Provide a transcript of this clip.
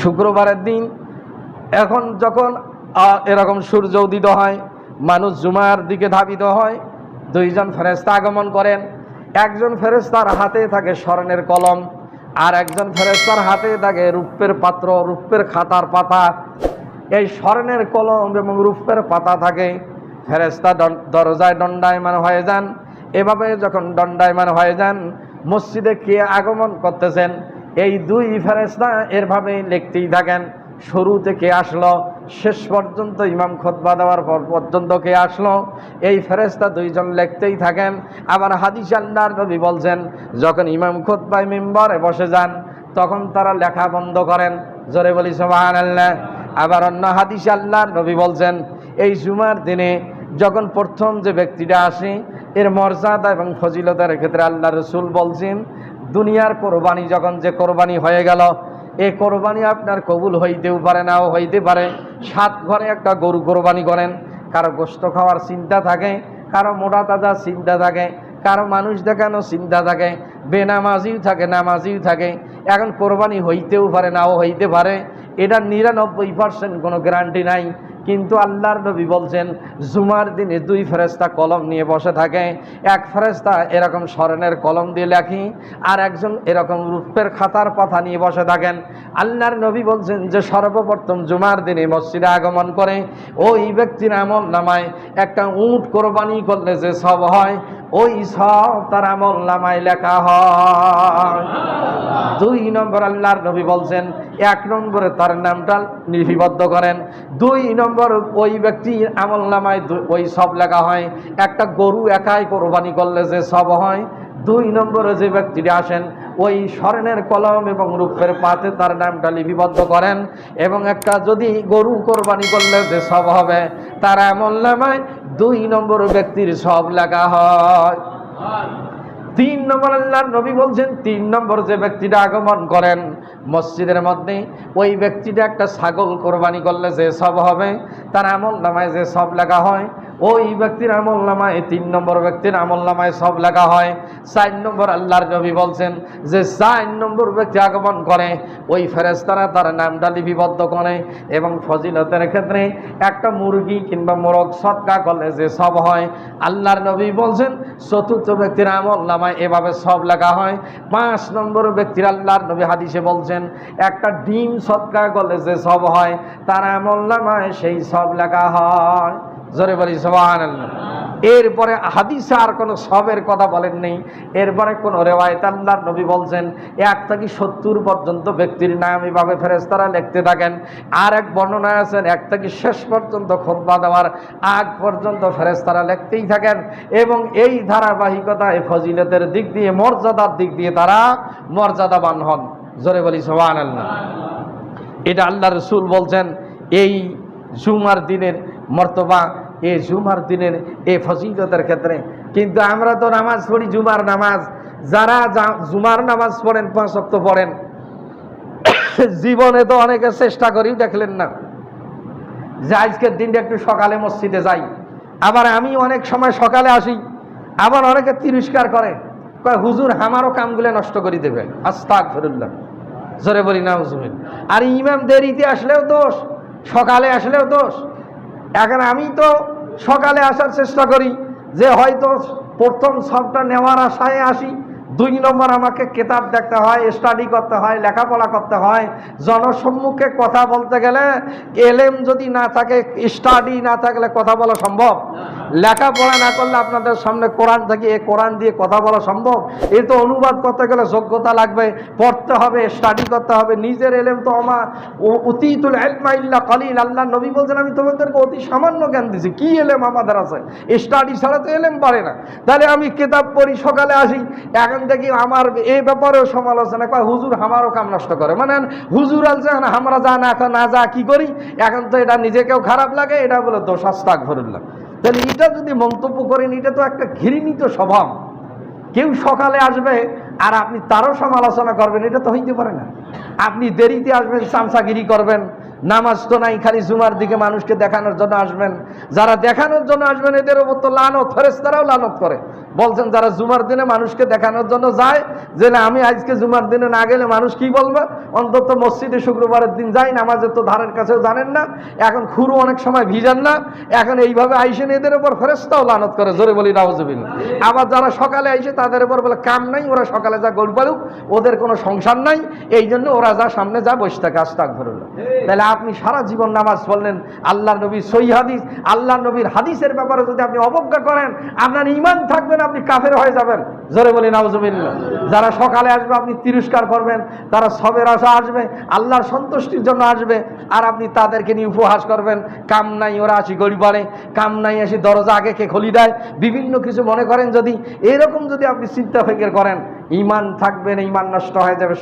শুক্রবারের দিন, এখন যখন এরকম সূর্য উদিত হয়, মানুষ জুমার দিকে ধাবিত হয়, দুইজন ফেরেস্তা আগমন করেন। একজন ফেরেস্তার হাতে থাকে স্বর্ণের কলম, আর একজন ফেরেস্তার হাতে থাকে রূপের পাত্র, রূপের খাতার পাতা। এই স্বর্ণের কলম এবং রূপের পাতা থাকে ফেরেস্তা দরজায় দণ্ডায়মান হয়ে যান। এভাবে যখন দণ্ডায়মান হয়ে যান, মসজিদে কে আগমন করতেছেন? এই দুই ফেরেস্তা এরভাবে লিখতেই থাকেন। শুরু থেকে আসলো? শেষ পর্যন্ত ইমাম খোদবা দেওয়ার পর পর্যন্ত কে আসলো? এই ফেরেস্তা দুইজন লিখতেই থাকেন। আবার হাদিস আল্লাহর নবী বলছেন, যখন ইমাম খোদবাই মেম্বারে বসে যান, তখন তারা লেখা বন্ধ করেন। জোরে বলি সোহান আল্লাহ আবার অন্য হাদিস আল্লাহর নবী বলছেন, এই জুমার দিনে যখন প্রথম যে ব্যক্তিটা আসে, এর মর্যাদা এবং ফজিলতার ক্ষেত্রে আল্লাহ রসুল বলছেন দুনিয়ার কোরবানি যখন যে কোরবানি হয়ে গেল এ কোরবানি আপনার কবুল হইতেও পারে নাও হইতে পারে। সাত ঘরে একটা গরু কোরবানি করেন, কারও গোস্ত খাওয়ার চিন্তা থাকে, কারও মোটা তাজা চিন্তা থাকে, কারও মানুষ দেখানো চিন্তা থাকে, বেনামাজিও থাকে, নামাজিও থাকে। এখন কোরবানি হইতেও পারে নাও হইতে পারে। এটা নিরানব্বই পার্সেন্ট কোনো গ্যারান্টি নাই। কিন্তু আল্লাহর নবী বলছেন, জুমার দিনে দুই ফেরেস্তা কলম নিয়ে বসে থাকে। এক ফেরেস্তা এরকম স্মরণের কলম দিয়ে লেখি, আর একজন এরকম রূপের খাতার পাতা নিয়ে বসে থাকেন। আল্লাহর নবী বলছেন যে, সর্বপ্রথম জুমার দিনে মসজিদে আগমন করে ওই ব্যক্তির আমল নামায় একটা উট কোরবানি করলে যে সব হয়, ওই সব তার আমল নামায় লেখা হয়। দুই নম্বর আল্লাহর নবী বলছেন, এক নম্বরে তার নামটা লিপিবদ্ধ করেন, দুই নম্বর ওই ব্যক্তির আমল নামায় ওই সব লেখা হয়। একটা গরু একাই কোরবানি করলে যে সব হয়। দুই নম্বরে যে ব্যক্তিটি আসেন, ওই স্বর্ণের কলম এবং রূপের পাতে তার নামটা লিপিবদ্ধ করেন এবং একটা যদি গরু কোরবানি করলে যে সব হবে, তার আমল নামায় দুই নম্বর ব্যক্তির সব লেখা হয়। তিন নম্বর আল্লাহর নবী বলছেন, তিন নম্বর যে ব্যক্তিটা আগমন করেন মসজিদের মধ্যে ওই ব্যক্তিটা একটা ছাগল কোরবানি করলে যে সব হবে, তার আমল নামায় যে সব লেখা হয় ওই ব্যক্তির আমল নামায়, তিন নম্বর ব্যক্তির আমল নামায় সব লেখা হয়। চার নম্বর আল্লাহর নবী বলছেন যে, চার নম্বর ব্যক্তি আগমন করে, ওই ফেরেস্তারা তার নামটা লিপিবদ্ধ করে এবং ফজিলতের ক্ষেত্রে একটা মুরগি কিংবা মোরগ সৎকা করলে যে সব হয়। আল্লাহর নবী বলছেন, চতুর্থ ব্যক্তির আমল নামায় এভাবে সব লেখা হয়। পাঁচ নম্বর ব্যক্তির আল্লাহর নবী হাদিসে বলছেন, একটা ডিম সৎকা করলে যে সব হয়, তার আমল নামায় সেই সব লেখা হয়। জোরে বলি সবান এরপরে হাদিসে আর কোনো সবের কথা বলেন নেই। এরপরে কোনো রেওয়ায়ত আল্লাহর নবী বলছেন, এক থেকে সত্তর পর্যন্ত ব্যক্তির নাম এভাবে ফেরেস্তারা লিখতে থাকেন। আর এক বর্ণনায় আছেন, এক থেকে শেষ পর্যন্ত খোদবা দেওয়ার আগ পর্যন্ত ফেরেস্তারা লিখতেই থাকেন। এবং এই ধারাবাহিকতায় ফজিলতের দিক দিয়ে, মর্যাদার দিক দিয়ে তারা মর্যাদাবান হন। জোরে বলি সোহান আল্লাহ এটা আল্লাহ রসুল বলছেন, এই জুমার দিনের মর্তবা এই জুমার দিনের এই ফজিলতের ক্ষেত্রে। কিন্তু আমরা তো নামাজ পড়ি জুমার নামাজ। যারা জুমার নামাজ পড়েন, পাঁচ অক্ত পড়েন, জীবনে তো অনেকে চেষ্টা করেও দেখলেন না যে আজকের দিনটা একটু সকালে মসজিদে যাই। আবার আমি অনেক সময় সকালে আসি, আবার অনেকে তিরস্কার করে হুজুর, আমারও কামগুলো নষ্ট করে দেবে। আস্তাক ফেরুল্লাহ জোরে বলি না হুজুর আর ইমাম দেরিতে আসলেও দোষ, সকালে আসলেও দোষ। এখন আমি তো সকালে আসার চেষ্টা করি যে হয়তো প্রথম সবটা নেওয়ার আশায় আসি। দুই নম্বর আমাকে কেতাব দেখতে হয় স্টাডি করতে হয়, লেখাপড়া করতে হয়। জনসম্মুখে কথা বলতে গেলে এলএম যদি না থাকে স্টাডি না থাকলে কথা বলা সম্ভব। লেখাপড়া না করলে আপনাদের সামনে কোরআন থেকে এ কোরআন দিয়ে কথা বলা সম্ভব? এ তো অনুবাদ করতে গেলে যোগ্যতা লাগবে, পড়তে হবে স্টাডি করতে হবে, নিজের এলেম তো আমা অতীতুল এলমা ইল্লা আল্লাহ নবী বলছেন, আমি তোমাদেরকে অতি সামান্য জ্ঞান দিছি, কি এলেম আমাদের আছে? স্টাডি ছাড়া তো এলেম পারে না। তাহলে আমি কিতাব পড়ি, সকালে আসি, এখন দেখি আমার এই ব্যাপারেও সমালোচনা কয় হুজুর আমারও কাম নষ্ট করে। মানে হুজুর আলছে আমরা যা না না যা, কি করি? এখন তো এটা নিজেকেও খারাপ লাগে, এটা বলে দোষ আস্তাক ভরুল্লাহ তাহলে এটা যদি মন্তব্য করেন, এটা তো একটা ঘৃণিত স্বভাব। কেউ সকালে আসবে আর আপনি তারও সমালোচনা করবেন, এটা তো হইতে পারে না। আপনি দেরিতে আসবেন, চামচাগিরি করবেন নামাজ তো নাই, খালি জুমার দিকে মানুষকে দেখানোর জন্য আসবেন। যারা দেখানোর জন্য আসবেন, এদের উপর তো লানত ফেরেস্তারাও লানত করে। বলছেন, যারা জুমার দিনে মানুষকে দেখানোর জন্য যায়, যে না, আমি আজকে জুমার দিনে না গেলে মানুষ কি বলবে? অন্তত মসজিদে শুক্রবারের দিন যাই, নামাজের তো ধারের কাছেও জানেন না, এখন খুরু অনেক সময় ভিজান না, এখন এইভাবে আইসেন, এদের উপর ফেরেস্তাও লানত করে, জোরে বলি নাওজবিল আবার যারা সকালে আইসে তাদের উপর বলে, কাম নাই, ওরা সকালে যা গোল পালুক, ওদের কোনো সংসার নাই এই জন্য ওরা যা সামনে যা বসে থাকে আস্তাক ধরল তাহলে আপনি সারা জীবন নামাজ পড়লেন আল্লাহ নবীর সই হাদিস আল্লাহ নবীর হাদিসের ব্যাপারে যদি আপনি অবজ্ঞা করেন, আপনার ইমান থাকবেন আপনি কাফের হয়ে যাবেন। জোরে বলি, নাউজুবিল্লাহ। যারা সকালে আসবে, আপনি তিরস্কার করবেন, তারা সবের আশা আসবে, আল্লাহর সন্তুষ্টির জন্য আসবে, আর আপনি তাদেরকে নিয়ে উপহাস করবেন। কাম নাই, ওরা আসি গড়ি পারে কাম নাই আসি দরজা আগে কে খলি দেয়? বিভিন্ন কিছু মনে করেন যদি, এরকম যদি আপনি চিন্তা ফিকির করেন ইমান থাকবেন ইমান নষ্ট হয়ে যাবে